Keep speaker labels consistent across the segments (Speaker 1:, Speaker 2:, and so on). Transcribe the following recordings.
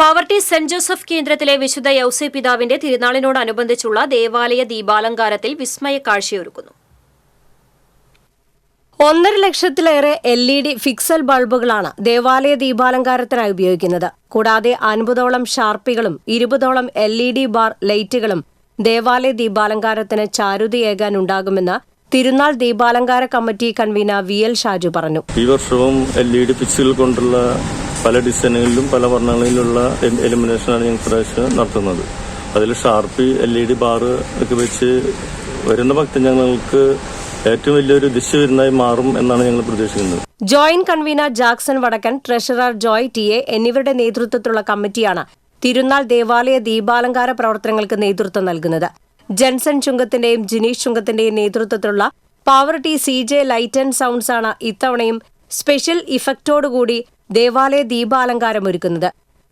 Speaker 1: Pavaratty saint Joseph കേന്ദ്രത്തിലെ വിശുദ്ധ യൌസെ പിതാവിന്റെ തിരുനാളിനോടനുബന്ധിച്ചുള്ള ദേവാലയ ദീപാലങ്കാരത്തിൽ വിസ്മയ കാഴ്ചയൊരുക്കുന്നു.
Speaker 2: ഒന്നര ലക്ഷത്തിലേറെ എൽ ഇ ഡി ഫിക്സൽ ബൾബുകളാണ് ദേവാലയ ദീപാലങ്കാരത്തിനായി ഉപയോഗിക്കുന്നത്. കൂടാതെ അൻപതോളം ഷാർപ്പികളും ഇരുപതോളം എൽ ഇ ഡി ബാർ ലൈറ്റുകളും ദേവാലയ ദീപാലങ്കാരത്തിന് ചാരുതയേകാൻ ഉണ്ടാകുമെന്ന് തിരുനാൾ ദീപാലങ്കാര committee convener V L Shaju പറഞ്ഞു.
Speaker 3: ഈ വർഷവും എൽ ഇ ഡി പിക്സുകൾ കൊണ്ടുള്ള പല ഡിസൈനുകളിലും പല വർണങ്ങളിലുള്ള എലിമിനേഷനാണ് ഞങ്ങൾ പ്രാവശ്യം നടത്തുന്നത്. അതിൽ ഷാർപ്പി എൽ ഇ ഡി ബാറ് ഒക്കെ വെച്ച് വരുന്ന ഭക്തജനങ്ങൾക്ക് ഏറ്റവും വലിയൊരു ദിശവിരുന്നായി മാറും എന്നാണ് ഞങ്ങൾ പ്രതീക്ഷിക്കുന്നത്.
Speaker 2: Joint convener Jackson Vadakkan treasurer Joy T A എന്നിവരുടെ നേതൃത്വത്തിലുള്ള കമ്മിറ്റിയാണ് തിരുനാൾ ദേവാലയ ദീപാലങ്കാര പ്രവർത്തനങ്ങൾക്ക് നേതൃത്വം നൽകുന്നത്. ജൻസൺ ചുങ്കത്തിന്റെയും ജിനീഷ് ചുങ്കത്തിന്റെയും നേതൃത്വത്തിലുള്ള power T C J light and sounds ആണ് ഇത്തവണയും സ്പെഷ്യൽ ഇഫക്റ്റോടുകൂടി ദേവാലയ ദീപാലങ്കാരം ഒരുക്കുന്നത്.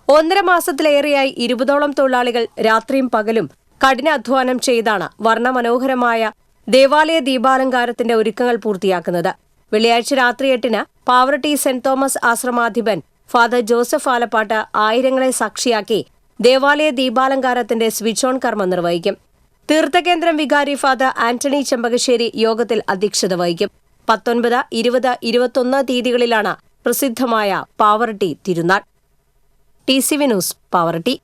Speaker 2: ഒന്നര മാസത്തിലേറെയായി ഇരുപതോളം തൊഴിലാളികൾ രാത്രിയും പകലും കഠിന അധ്വാനം ചെയ്താണ് വർണമനോഹരമായ ദേവാലയ ദീപാലങ്കാരത്തിന്റെ ഒരുക്കങ്ങൾ പൂർത്തിയാക്കുന്നത്. വെള്ളിയാഴ്ച രാത്രി എട്ടിന് പാവറട്ടി സെന്റ് തോമസ് ആശ്രമാധിപൻ ഫാദർ ജോസഫ് ആലപ്പാട്ട് ആയിരങ്ങളെ സാക്ഷിയാക്കി ദേവാലയ ദീപാലങ്കാരത്തിന്റെ സ്വിച്ച് ഓൺ കർമ്മം നിർവഹിക്കും. തീർത്ഥകേന്ദ്രം വികാരി ഫാദർ ആന്റണി ചെമ്പകശ്ശേരി യോഗത്തിൽ അധ്യക്ഷത വഹിക്കും. പത്തൊൻപത് ഇരുപത് ഇരുപത്തൊന്ന് തീയതികളിലാണ് പ്രസിദ്ധമായ പാവറട്ടി തിരുനാൾ. T C V news Pavaratty.